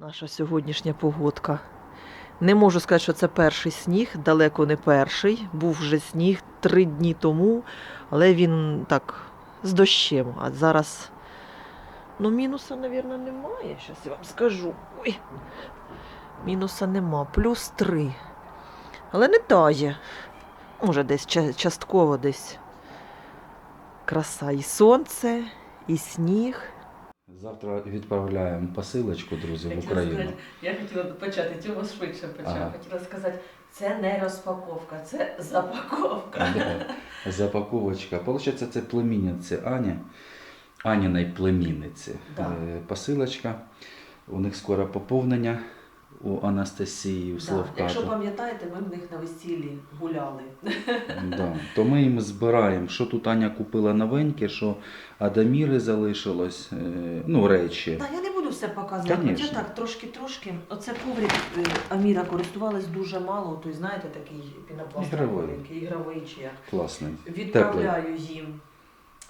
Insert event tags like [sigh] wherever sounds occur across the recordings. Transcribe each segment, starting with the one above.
Наша сьогоднішня погодка. Не можу сказати, що це перший сніг, далеко не перший. Був вже сніг три дні тому, але він так з дощем. А зараз ну, мінуса, мабуть, немає. Зараз я вам скажу. Ой. Мінуса нема. Плюс три. Але не тає. Може, десь частково десь краса. І сонце, і сніг. Завтра відправляємо посилочку, друзі, в Україну. я хотіла почати, Тьома швидше почав. Ага. Хотіла сказати, це не розпаковка, це запаковка. Да. Запаковочка. Получається, це племінниці Ані, Аніної племінниці. Да. Е, Посилочка. У них скоро поповнення у Анастасії, у Да. Якщо пам'ятаєте, ми в них на весіллі гуляли. Да. То ми їм збираємо, що тут Аня купила новеньке, що Адаміри залишилось, е, ну, речі. Так, я не буду все показувати. Конечно. Хоча так, трошки-трошки. Оце коврик е, Аміра користувалась дуже мало, той, знаєте, такий пінопласт Ігровий. маленький, ігровий чи як. Класний. Відправляю їм.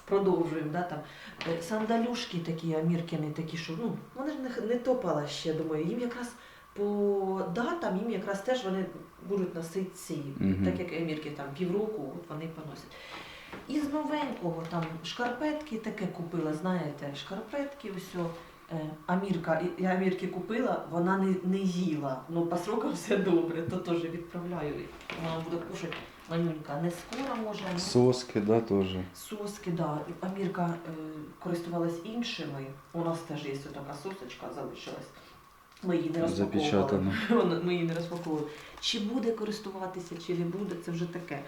Продовжуємо, да, там. Е, Сандалюшки такі, аміркини, такі, що ну, вони ж не, не топала ще, думаю, їм якраз по датам, їм якраз теж вони будуть носити ці, Мгм. так як амірки там півроку, от вони поносять. Із новенького там шкарпетки таке купила, знаєте, шкарпетки, ось. е, Амірка, я Амірки купила, вона не, не їла. Ну, по срокам все добре, то теж відправляю. Вона буде кушати манюнька не скоро може. ну, Соски, да, теж. Соски, да. Амірка е, користувалась іншими. У нас теж є така сосочка, залишилась. Ми її не розпаковували. Запечатано. [laughs] Ми її не розпаковували. Чи буде користуватися, чи не буде, це вже таке.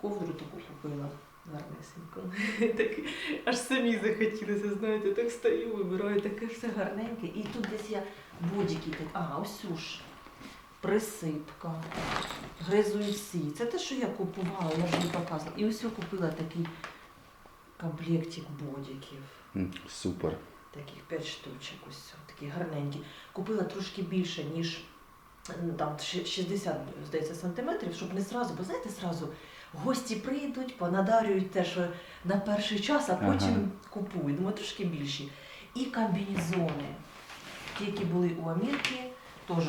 Ковдру таку купила гарнесенько. [laughs] Так, аж самі захотілося, знаєте, так стою, вибираю, таке все гарненьке. І тут десь я бодіки, так, ага, ось ж. Присипка, гризунці. Це те, що я купувала, я вже не показувала. І ось я купила такий комплектик бодіків. М, Супер. Таких 5 штучок, ось такі гарненькі. Купила трошки більше, ніж там 60, здається, сантиметрів, щоб не зразу, бо знаєте, зразу гості прийдуть, понадарюють те, що на перший час, а потім Ага. купують. Думаю, трошки більші. І комбінезони. Ті, які були у Амірки, теж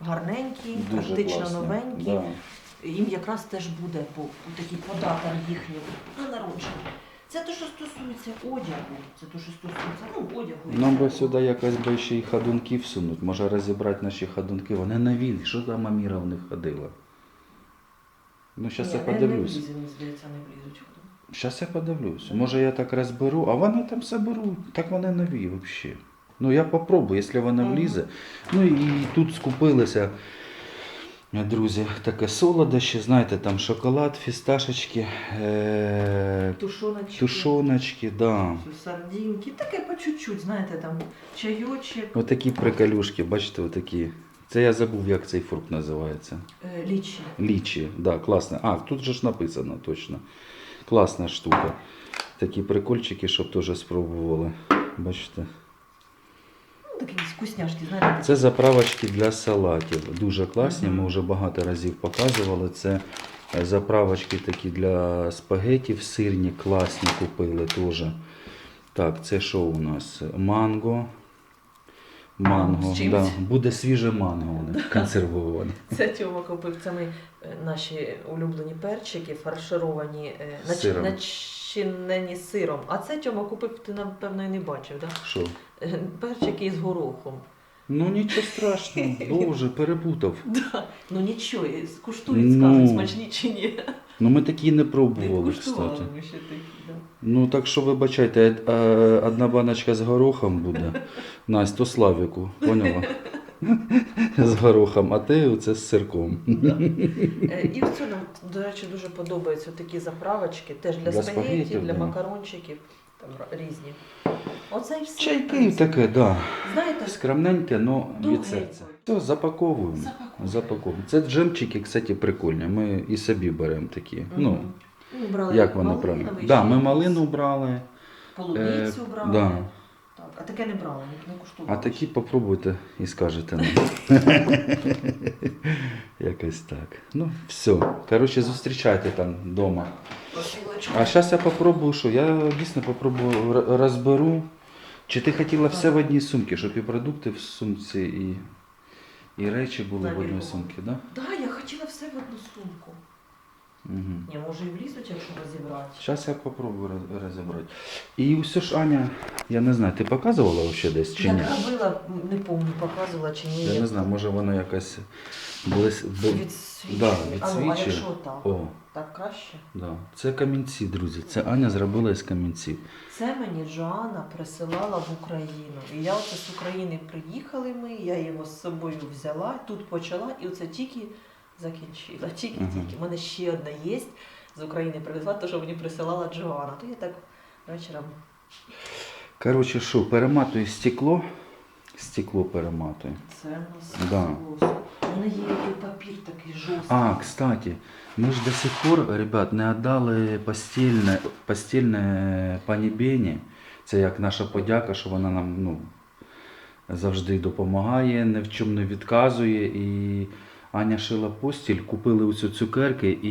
гарненькі, Дуже практично класно. новенькі. Да. Їм якраз теж буде по, по такий податок їхнім на народження. Це те, що стосується одягу. Це те, що стосується ну, одягу. Нам би сюди якось би ще й ходунки всунуть. Може розібрати наші ходунки. Вони нові. Що там Аміра в них ходила? Ну, зараз я подивлюсь. Зараз я подивлюсь. Може я так розберу, а вони там все беруть. Так вони нові взагалі. Ну я попробую, якщо вона влізе. Ну і тут скупилися, друзі, таке солодощі, знаєте, там шоколад, фісташечки, е- Тушоночки. тушоночки, да. Сардинки. Таке по чуть-чуть, знаєте, там чайочок, Отакі приколюшки, бачите, отакі. Це я забув, як цей фрукт називається. е, лічі. Лічі, да, класно. А, тут же ж написано точно. Класна штука. Такі прикольчики, щоб теж спробували. Бачите? Ну, такі вкусняшки, знаєте. Це заправочки для салатів. Дуже класні. Ми вже багато разів показували. Це е, заправочки такі для спагетів сирні, класні купили теж. Так, це що у нас? Манго. Манго. З чимсь? Да. Буде свіже манго у них [laughs] консервоване. Це Тьома купив. Це ми е, наші улюблені перчики, фаршировані, е, нач- Сиром. Начинені сиром. А це Тьома купив, ти напевно і не бачив, так? Що? Да? Перчики з горохом. Ну нічого страшного, [laughs] боже, перепутав. Да. Ну нічого, скуштують, Ну. скажуть, смачні чи ні. Ну ми такі не Не пробували, куштували кстати. ми ще такі, да. Ну так що вибачайте, е, одна баночка з горохом буде. [laughs] Настя, то Славіку, поняла? З горохом, а ти оце з сирком. Е, І в цьому, до речі, дуже подобаються такі заправочки, теж для, Для спагетті, для да. макарончиків, там різні. Оце і все. Чайки таке, да. Знаєте, Скромненьке, но від серця. Все, запаковуємо. Запаковуємо. Запаковуємо. Це джемчики, кстати, прикольні. Ми і собі беремо такі. Ну, Ми брали як вони правильно? Да, ми малину брали. Полуницю Е, брали. да. Так, а таке не брали, не, не. А такі попробуйте і скажете нам. [laughs] Якось так. Ну, все. Коротше, зустрічайте там вдома. А зараз я попробую, що я дійсно попробую розберу Чи ти хотіла все в одній сумці, щоб і продукти в сумці, і, і речі були в одній сумці, так? Да? Да, я хотіла все в одну сумку. Угу. Ні, може і влізуть, якщо розібрати. Зараз я попробую роз- розібрати. І все ж, Аня, я не знаю, ти показувала ще десь чи я ні? робила, не пам'ятаю, показувала чи ні. Я не знаю, може вона якась блис... бу- Відсвічує. Да, А, ну, а відсвічує. якщо так? О, Так краще? да. Це камінці, друзі. Це Аня зробила із камінців. Це мені Жоанна присилала в Україну. І я оце з України приїхали ми, я його з собою взяла, тут почала, і оце тільки закінчила. Тільки-тільки. У мене ще одна є з України привезла, то що мені присилала Джоанна. То я так вечором. Коротше, що, перематую стекло. Стекло перематую. Це у нас Да. У мене є який папір такий жорсткий. А, кстати, ми ж до сих пор, ребят, не віддали постільне, постільне пані Бені. Це як наша подяка, що вона нам ну, завжди допомагає, ні в чому не відказує. І Аня шила постіль, купили оцю цукерки і.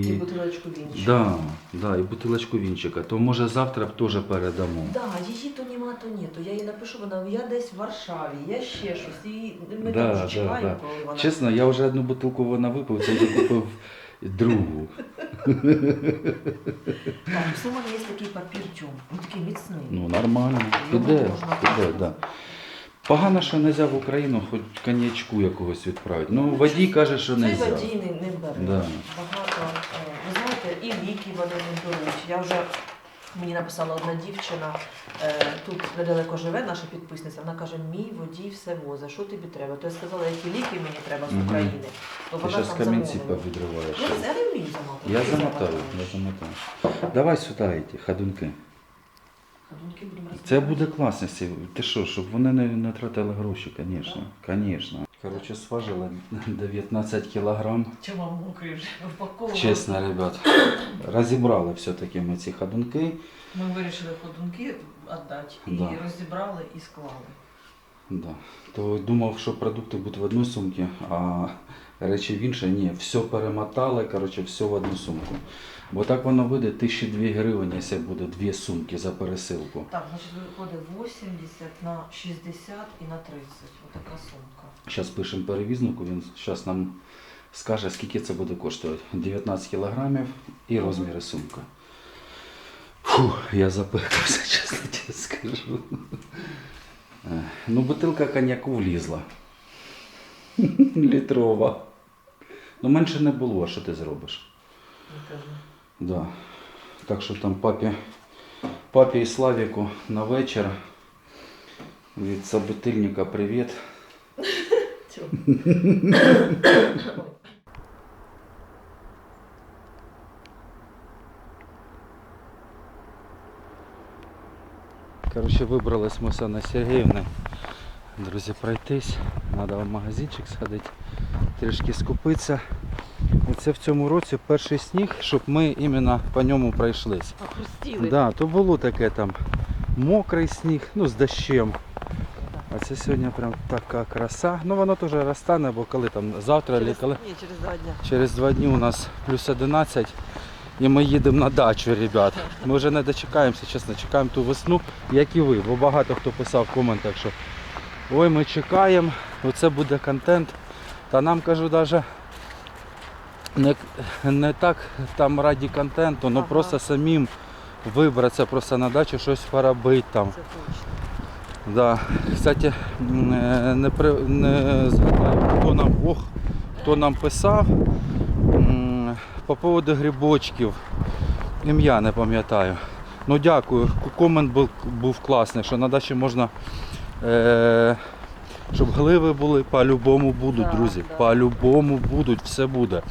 І бутилочку вінчика. Да, да, і бутилочку вінчика. То може завтра б теж передамо. Да, її то нема, то ні. То я їй напишу, вона я десь в Варшаві, я ще щось. І ми Да, там да, чекаємо, да. коли вона. Чесно, я вже одну бутилку вона випив, це вже купив другу. Так, все у мене є такий папір тюм. Він такий міцний. Ну, нормально. Його Піде, можна піде, да. Погано, що не взяв в Україну, хоч коньячку якогось відправити. Ну, водій каже, що не Цей водій не, не бере. Да. Багато, е, ви знаєте, і ліки вони не беруть. Я вже мені написала одна дівчина, е, тут недалеко живе наша підписниця. Вона каже, мій водій все возить, що тобі треба? То я сказала, які ліки мені треба з Мгм. України. То Ти вона зараз там камінці замовила. повідриваєш. Я це не вмію замотати. Я замотаю, я замотаю. Давай сюди ті ходунки. Це буде класність. Ти що, щоб вони не, не тратили гроші, звісно. Звісно. Коротше, сважили 19 кілограм. Чому вам мокрий вже упаковували? Чесно, ребят. Розібрали все-таки ми ці ходунки. Ми вирішили ходунки віддати і Да. розібрали і склали. Да. То думав, що продукти будуть в одній сумці, а речі в іншій. Ні, все перемотали, коротше, все в одну сумку. Бо так воно вийде 1002 гривень, якщо буде дві сумки за пересилку. Так, значить виходить 80 на 60 і на 30. Отака сумка. Зараз пишемо перевізнику, він зараз нам скаже, скільки це буде коштувати. 19 кілограмів і розміри сумки. Фу, я запекався, [laughs] чесно тебе скажу. Е, Ну, бутилка коньяку влізла. [laughs] Літрова. Ну, менше не було, що ти зробиш? Да. Так що там папі, папі і Славіку на вечір. Від собутильника привіт. Короче, вибрались ми з Анною Сергіївною. Друзі, пройтись. Треба в магазинчик сходити, трішки скупитися. І це в цьому році перший сніг, щоб ми іменно по ньому пройшлись. Похрустіли. Да, то було таке там мокрий сніг, ну з дощем. А це сьогодні прям така краса. Ну воно теж розтане, бо коли там завтра, Через, коли ні, через два дня. через два дні у нас плюс 11 і ми їдемо на дачу, ребят. Ми вже не дочекаємося, чесно, чекаємо ту весну, як і ви. Бо багато хто писав в коментах, що ой, ми чекаємо, оце буде контент. Та нам кажу, навіть не, не так там раді контенту, але Ага. просто самим вибратися просто на дачу, щось поробити там. Це точно. Да. Кстати, е, не, не згадаю, хто нам, ох, хто нам писав по поводу грибочків. Ім'я не пам'ятаю. Ну дякую. Комент був, був класний, що на дачі можна. Е, щоб гливи були, по-любому будуть, друзі. По-любому будуть, все буде.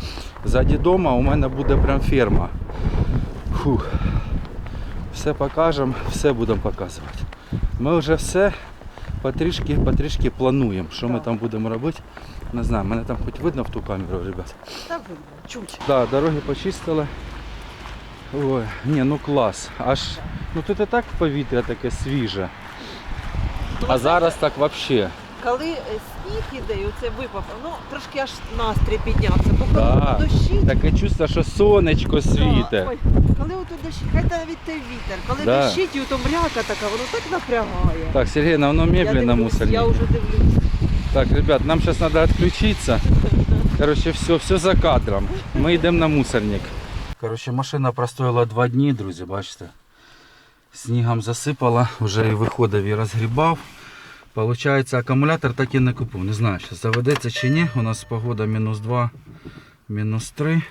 Ззаді дома у мене буде прям ферма. Фух. Все покажемо, все будемо показувати. Ми вже все потрішки, потрішки плануємо, що ми там будемо робити. Не знаю, мене там хоч видно в ту камеру, ребят. Та видно. Чуть. Да, дороги почистили. Ой, ні, ну клас. Аж, ну тут і так повітря таке свіже. А зараз так взагалі. Коли е, сніг іде, і оце випав, ну трошки аж настрій піднявся, бо коли Да. дощить, Таке чувство, що сонечко світе. Ой, коли ото дощить, хай навіть той вітер, коли Да. дощить, і ото мряка така, воно так напрягає. Так, Сергей, воно я медленно дивлюсь, мусорник. Я вже дивлюсь. Так, ребят, нам сейчас надо отключиться. Короче, все, все за кадром. Ми йдемо на мусорник. Короче, машина простояла два дні, друзі, бачите. Снігом засипала, вже і виходив і розгрібав. Получається, акумулятор так і не купив. Не знаю, що заведеться чи ні. У нас погода мінус 2, мінус 3.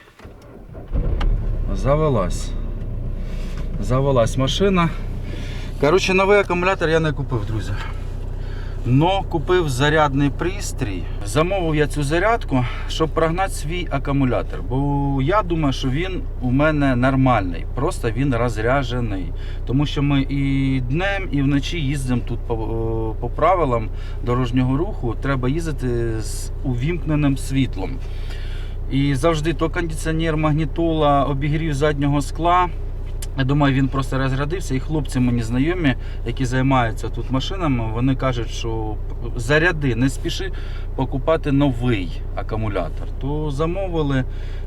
Завелась. Завелась машина. Коротше, новий акумулятор я не купив, друзі. Но купив зарядний пристрій. Замовив я цю зарядку, щоб прогнати свій акумулятор. Бо я думаю, що він у мене нормальний, просто він розряджений. Тому що ми і днем, і вночі їздимо тут по, по правилам дорожнього руху. Треба їздити з увімкненим світлом. І завжди то кондиціонер, магнітола, обігрів заднього скла. Я думаю, він просто розрядився, і хлопці мені знайомі, які займаються тут машинами, вони кажуть, що заряди, не спіши покупати новий акумулятор. То замовили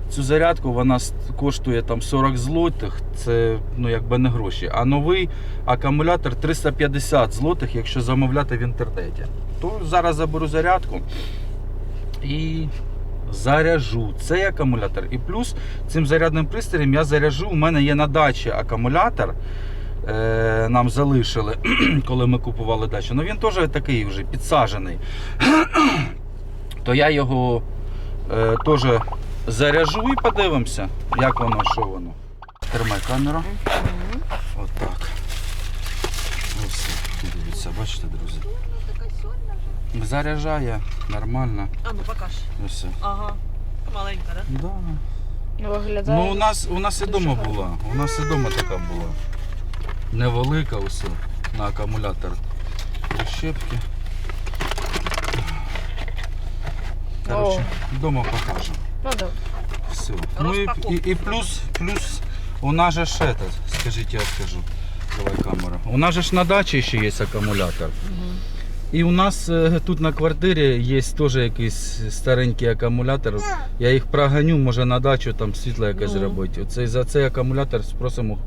цю зарядку, вона коштує там 40 злотих, це ну якби не гроші. А новий акумулятор 350 злотих, якщо замовляти в інтернеті. То зараз заберу зарядку і заряжу цей акумулятор. І плюс цим зарядним пристроєм я заряжу. У мене є на дачі акумулятор. Е, нам залишили, [clears throat] коли ми купували дачу. Ну він теж такий вже підсаджений. [clears throat] То я його е, теж заряжу і подивимося, як воно, що воно. Тримай камеру. Отак. Дивіться, бачите, друзі. Заряджає нормально. А ну покаж. Ось. Ага. Маленька, да? Да. Виглядає. Ну, у нас, у нас і Дуже дома гарно. була. У нас і дома така була. Невелика усе на акумулятор. Прищепки. Коротше, вдома покажемо. Ну, да. Все. Ну і, і, і плюс, плюс у нас же это, скажіть, я скажу. Давай камеру. У нас же ж на дачі ще є акумулятор. І у нас е, тут на квартирі є теж якийсь старенький акумулятор. Я їх проганю, може на дачу там світло якесь зробити. Оце, за цей акумулятор спросимо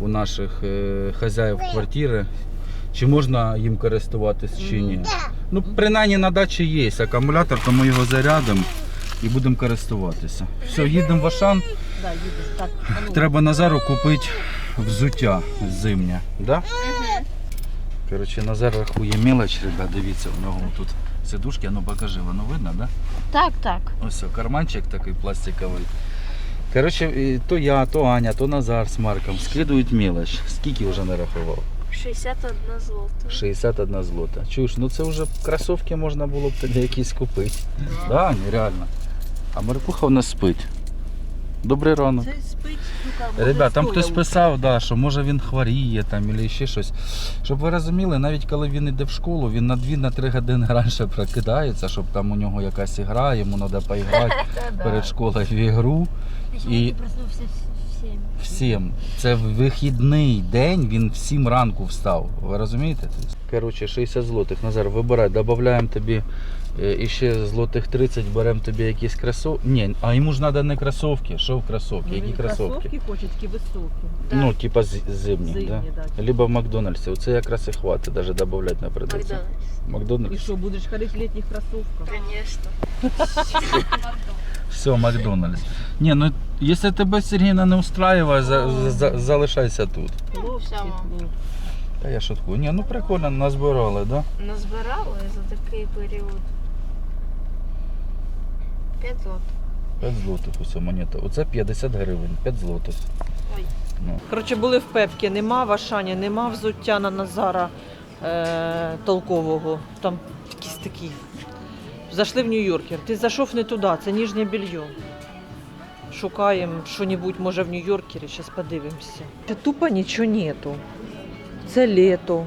у наших е, хазяїв квартири, чи можна їм користуватись чи ні. Ну, принаймні на дачі є акумулятор, то ми його зарядимо і будемо користуватися. Все, їдемо в Ашан. Ну. Треба Назару купити взуття зимнє. Да? Коротше, Назар рахує мелоч, ребят, дивіться, у нього тут сидушки, ну покажи, воно видно, да? Так, так. Ось о, карманчик такий пластиковий. Коротше, то я, то Аня, то Назар з Марком скидують мелоч. Скільки вже нарахував? 61 злота. 61 злота. Чуєш, ну це вже кросівки можна було б тоді якісь купити. Да, Аня, реально. А Маркуха в нас спить. Добрий ранок. Це спить, сука, може, Ребят, там хтось писав, да, що може він хворіє там або ще щось. Щоб ви розуміли, навіть коли він йде в школу, він на 2-3 години раніше прокидається, щоб там у нього якась ігра, йому треба поіграти [laughs] перед школою в ігру. І- проснувся в 7. Це в вихідний день, він в 7 ранку встав. Ви розумієте? Коротше, 60 злотих. Назар, вибирай, додаємо тобі е, іще злотих 30, беремо тобі якісь кросовки. Ні, а йому ж треба не кросовки. Що в кросовки? Ну, Які він кросовки? кросовки хоче, такі високі. Ну, типа з- зимні, Зимні, да? да. Либо в Макдональдсі. Оце якраз і хватить, навіть додати не придеться. І Макдональдс. що, будеш ходити в літніх кросовках? Звісно. Все, Макдональдс. Ні, ну якщо тебе Сергійна не устраює, за, за, залишайся тут. Хлопці, Всьому. ну, Та я шуткую. Ні, ну прикольно, назбирали, да? Назбирали за такий період. 5 злот. 5 злотих усе монета. Оце 50 гривень, 5 злотих. Ой. Ну. Коротше, були в Пепкі, нема в Ашані, нема взуття на Назара е- толкового. Там якісь такі. Зайшли в Нью-Йоркер. Ти зайшов не туди, це ніжнє белье. Шукаємо що-небудь, може, в Нью-Йоркері, зараз подивимося. Та Тупо нічого нету. Це літо.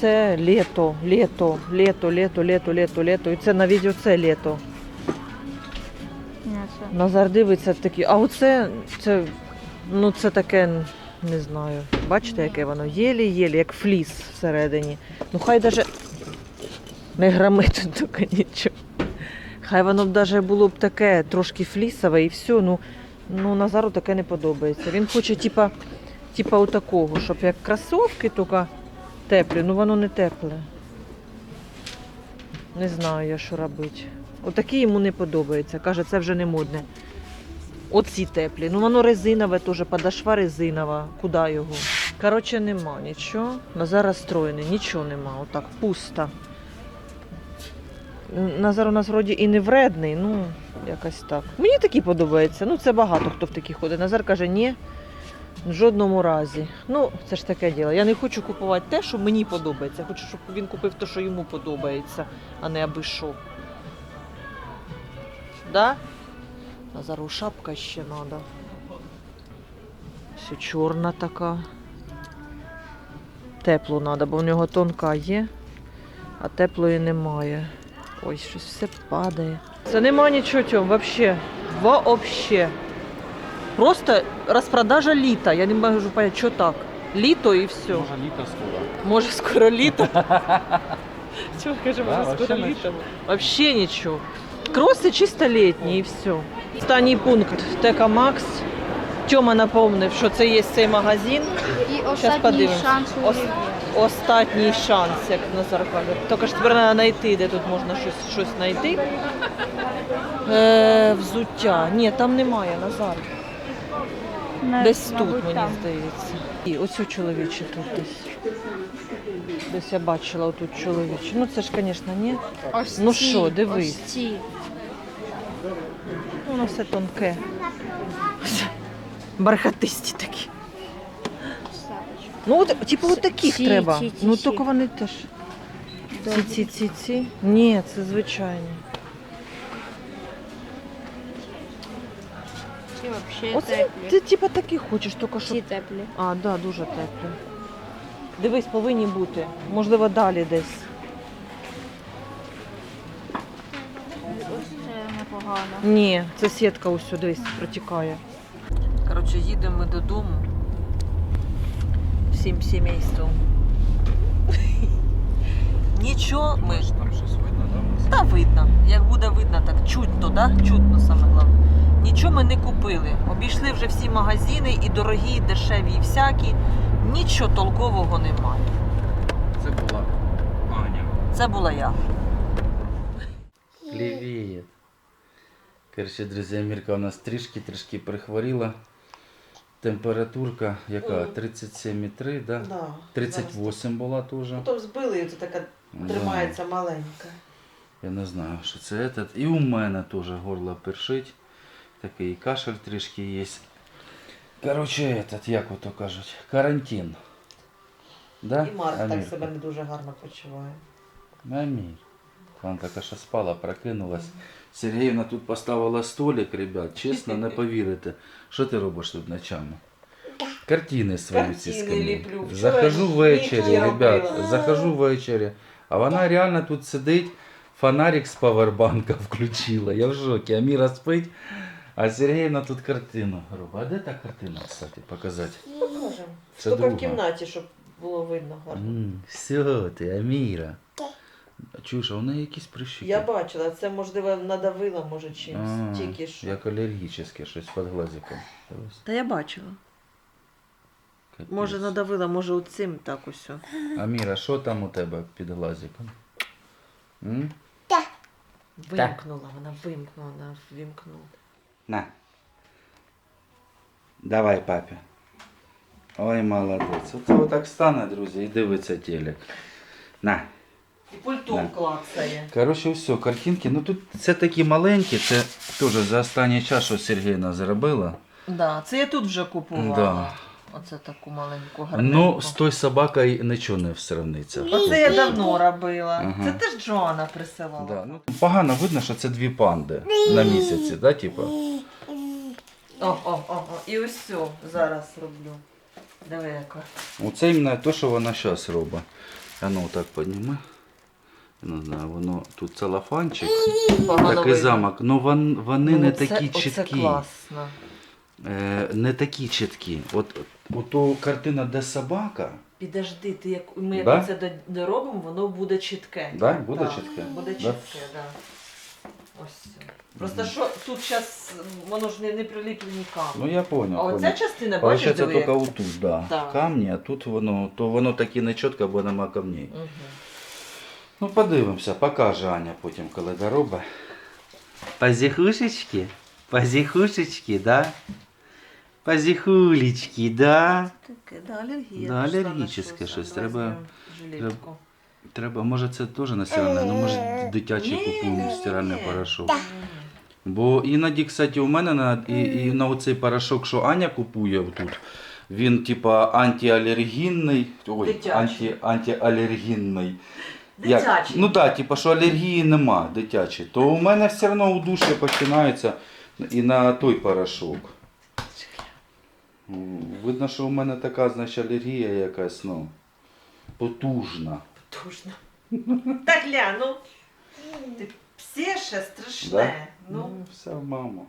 Це літо, літо, літо, літо, літо, літо, літо. І це навіть оце літо. Ні. Назар дивиться такі, а оце це, ну це таке, не знаю. Бачите, яке воно? Єлі-єлі, як фліс всередині. Ну хай даже. Не грамить [laughs] тільки нічого. Хай воно б навіть було б таке трошки флісове і все. Ну, ну Назару таке не подобається. Він хоче, типа, типа отакого, щоб як кросовки, тільки теплі, ну воно не тепле. Не знаю я, що робити. Отакі йому не подобається. Каже, це вже не модне. Оці теплі. Ну воно резинове теж, подошва резинова. Куди його? Коротше, нема нічого. Назар розстроєний, нічого нема. Отак, пусто. Назар у нас вроді і не вредний, ну якось так. Мені такі подобаються. Ну, це багато хто в такі ходить. Назар каже, ні, в жодному разі. Ну, це ж таке діло. Я не хочу купувати те, що мені подобається. Я хочу, щоб він купив те, що йому подобається, а не аби що. Да? Назару шапка ще треба. Все чорна така. Теплу треба, бо в нього тонка є, а теплої немає. Ой, щось все падає. Це нема нічого цього, вообще. Вообще. Просто розпродажа літа. Я не можу зрозуміти, що так. Літо і все. Може літо скоро. Може скоро літо. [laughs] Чого каже, може скоро літо? Вообще нічого. Кроси чисто літні і все. Останній пункт Тека Макс. Тьома напомнив, що це є цей магазин. І останній шанс у Ос-. Остатній шанс, як Назар каже. Тільки ж тепер треба знайти, де тут можна щось, щось знайти. Е, взуття. Ні, там немає, Назар. Десь тут, Мабуть, мені там. здається. І ось у чоловіче тут десь. Десь я бачила отут чоловіче. Ну це ж, звісно, ні. Ось Ну ці, що, дивись. Ось ці. Воно все тонке. Бархатисті такі. Ну, от, типу, от таких Ці, треба. ці, ці, ну, ці. тільки вони теж. Ці, ці, ці, ці. Ні, це звичайні. Ці взагалі Оце теплі. ти типу такі хочеш, тільки що. Ці теплі. А, так, да, дуже теплі. Дивись, повинні бути. Можливо, далі десь. Ось це непогано. Ні, це сітка ось сюди дивись, протікає. Коротше, їдемо ми додому. Всім сімейством. [laughs] Нічого ми. Там щось видно, да? Та видно. Як буде видно, так чутно, да? Чутно саме головне. Нічого ми не купили. Обійшли вже всі магазини, і дорогі, і дешеві, і всякі. Нічого толкового немає. Це була Аня. Це була я. Привіт. Короче, друзі, Амірка у нас трішки-трішки прихворіла. Температурка яка? Мгм. 37,3, да? Да, 38 була теж. Потім збили, і це така Да. маленька. Я не знаю, що це этот. І у мене теж горло першить. Такий кашель трішки є. Короче, этот, як ото кажуть, карантин. Да? І Марк так себе не дуже гарно почуває. Амір. Вона така що спала, прокинулась. Сергіївна тут поставила столик, ребят, чесно, не [laughs] повірите. Що ти робиш тут ночами? Картини свої ці скинули. Захожу ввечері, ребят, захожу ввечері. А вона реально тут сидить, фонарик з павербанка [laughs] включила. Я в шокі. Аміра спить, а Сергіївна тут картину робить. А де та картина, кстати, показати? Покажемо. Тільки в кімнаті, щоб було видно гарно. Все, ти, Аміра. Чуєш, а у неї якісь прищики? Я бачила, це можливо надавила, може чимось. А, Тільки що. Як алергічне щось під глазиком. Та я бачила. капець. Може надавила, може оцим так ось. Аміра, що там у тебе під глазиком? М? Вимкнула, вона вимкнула, вона вимкнула. На. Давай, папі. Ой, молодець. Оце отак стане, друзі, і дивиться телек. На. І пультом Да. клацає. Коротше, все, картинки. Ну тут це такі маленькі, це теж за останній час, що Сергійна зробила. Да, це я тут вже купувала. Да. Оце таку маленьку гарненьку. Ну, з той собакою нічого не сравниться. Оце я давно робила. Ага. Це теж Джоанна присилала. Да, ну, погано видно, що це дві панди на місяці, да, типу? О, о, о, о. І ось все зараз роблю. Диви яка. Оце іменно те, що вона зараз робить. А ну так підніме. Не знаю, воно тут целофанчик, Погано такий замок. Ну вон, вони Ну, не оце- такі Оце чіткі. класно. Е, не такі чіткі. От, от ту картина, де собака, Підожди, ти як ми як Да? це до- доробимо, воно буде чітке. Да? Буде Так, чітке? Буде Да? чітке, так. Да. Ось. це. Просто що тут зараз воно ж не, не приліплені камні. Ну я понял. а оця понял. частина, бачиш, Получається диви, тільки як- отут, да. Так. Камні, а тут воно, то воно таки не чітко, бо нема камней. Мгм. Ну подивимося, покаже Аня потім, коли доробить. Позіхушечки? Позіхушечки, да? Позіхулечки, да? Таке, да, алергія. Да, алергічне щось. Давай треба- Треба, може це теж на стиральне, ну може дитячий купуємо стиральний порошок. Бо іноді, кстати, у мене на, і, і на оцей порошок, що Аня купує тут, він типа антиалергінний. Ой, Дитячий. анті, антиалергінний. Як? Ну так, типа, що алергії нема дитячі. То у мене все одно у душі починається і на той порошок. Видно, що у мене така, значить, алергія якась, ну, потужна. Потужно. Так, Ля, ну, ти псєше страшне. Ну, все, мамо.